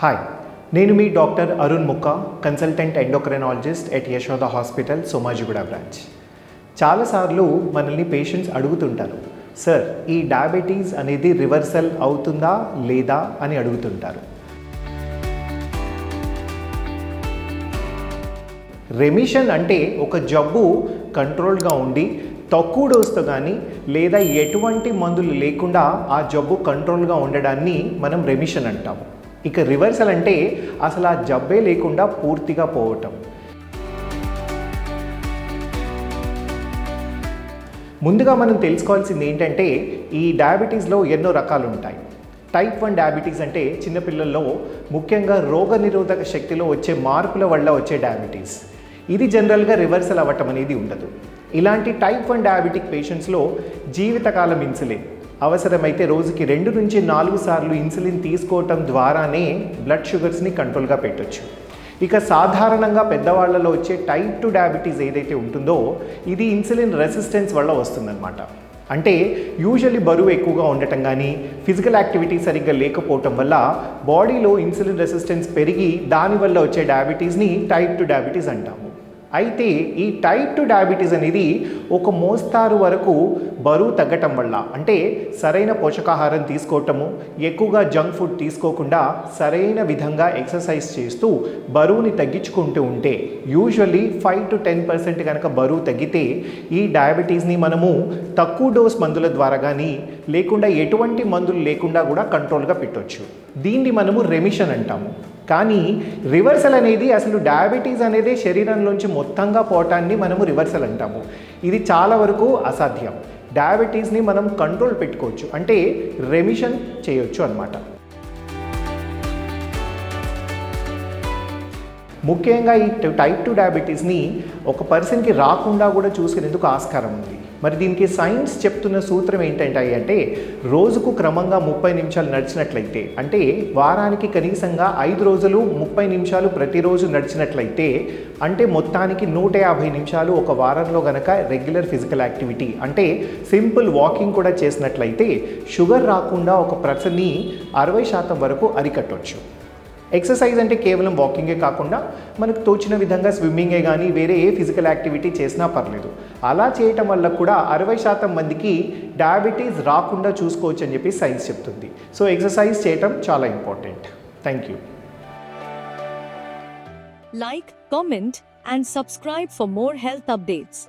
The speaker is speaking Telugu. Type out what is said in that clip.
హాయ్ నేను మీ doctor Arun Mukka consultant endocrinologist at Yashoda hospital Somajiguda branch. చాలాసార్లు మనల్ని పేషెంట్స్ అడుగుతుంటారు సార్ ఈ డయాబెటీస్ అనేది రివర్సల్ అవుతుందా లేదా? అని అడుగుతుంటారు. రెమిషన్ అంటే ఒక జబ్బు కంట్రోల్గా ఉండి తక్కువ డోస్తో కానీ లేదా ఎటువంటి మందులు లేకుండా ఆ జబ్బు కంట్రోల్గా ఉండడాన్ని మనం రెమిషన్ అంటాము. ఇక రివర్సల్ అంటే అసలు ఆ జబ్బే లేకుండా పూర్తిగా పోవటం. ముందుగా మనం తెలుసుకోవాల్సింది ఏంటంటే ఈ డయాబెటీస్లో ఎన్నో రకాలు ఉంటాయి టైప్ వన్ డయాబెటీస్ అంటే చిన్నపిల్లల్లో ముఖ్యంగా రోగనిరోధక శక్తిలో వచ్చే మార్పుల వల్ల వచ్చే డయాబెటీస్ ఇది జనరల్గా రివర్సల్ అవ్వటం అనేది ఉండదు. ఇలాంటి టైప్ వన్ డయాబెటిక్ పేషెంట్స్లో జీవితకాలం ఇన్సులిన్ అవసరమైతే రోజుకి రెండు నుంచి నాలుగు సార్లు ఇన్సులిన్ తీసుకోవటం ద్వారానే బ్లడ్ షుగర్స్ని కంట్రోల్గా పెట్టొచ్చు. ఇక సాధారణంగా పెద్దవాళ్ళలో వచ్చే టైప్ టు డయాబెటీస్ ఏదైతే ఉంటుందో ఇది ఇన్సులిన్ రెసిస్టెన్స్ వల్ల వస్తుందన్నమాట. అంటే యూజువల్లీ బరువు ఎక్కువగా ఉండటం కానీ ఫిజికల్ యాక్టివిటీ సరిగ్గా లేకపోవటం వల్ల బాడీలో ఇన్సులిన్ రెసిస్టెన్స్ పెరిగి దానివల్ల వచ్చే డయాబెటీస్ని టైప్ టు డయాబెటీస్ అంటాము. అయితే ఈ టైప్ టు డయాబెటీస్ అనేది ఒక మోస్తారు వరకు బరువు తగ్గటం వల్ల అంటే సరైన పోషకాహారం తీసుకోవటము ఎక్కువగా జంక్ ఫుడ్ తీసుకోకుండా సరైన విధంగా ఎక్సర్సైజ్ చేస్తూ బరువుని తగ్గించుకుంటూ ఉంటే usually five to ten percent కనుక బరువు తగ్గితే ఈ డయాబెటీస్ని మనము తక్కువ డోస్ మందుల ద్వారా కానీ లేకుండా ఎటువంటి మందులు లేకుండా కూడా కంట్రోల్గా పెట్టొచ్చు. దీన్ని మనము రెమిషన్ అంటాము. కానీ రివర్సల్ అనేది అసలు డయాబెటీస్ అనేది శరీరంలోంచి మొత్తంగా పోవటాన్ని మనము రివర్సల్ అంటాము. ఇది చాలా వరకు అసాధ్యం. డయాబెటీస్ని మనం కంట్రోల్ పెట్టుకోవచ్చు. అంటే రెమిషన్ చేయొచ్చు అన్నమాట. ముఖ్యంగా ఈ టైప్ టూ డయాబెటీస్ని ఒక పర్సన్కి రాకుండా కూడా చూసుకునేందుకు ఆస్కారం ఉంది. మరి దీనికి సైన్స్ చెప్తున్న సూత్రం ఏంటంటే అంటే రోజుకు క్రమంగా ముప్పై నిమిషాలు నడిచినట్లయితే అంటే వారానికి కనీసంగా ఐదు రోజులు ముప్పై నిమిషాలు ప్రతిరోజు నడిచినట్లయితే అంటే మొత్తానికి నూట యాభై నిమిషాలు ఒక వారంలో గనక రెగ్యులర్ ఫిజికల్ యాక్టివిటీ అంటే సింపుల్ వాకింగ్ కూడా చేసినట్లయితే షుగర్ రాకుండా ఒక ప్రసని అరవై శాతం వరకు అరికట్టవచ్చు ఎక్సర్సైజ్ అంటే కేవలం వాకింగే కాకుండా మనకు తోచిన విధంగా స్విమ్మింగే కానీ వేరే ఏ ఫిజికల్ యాక్టివిటీ చేసినా పర్లేదు. అలా చేయటం వల్ల కూడా అరవై శాతం మందికి డయాబెటీస్ రాకుండా చూసుకోవచ్చు అని చెప్పి సైన్స్ చెప్తుంది. సో ఎక్సర్సైజ్ చేయటం చాలా important thank you like comment and subscribe for more health updates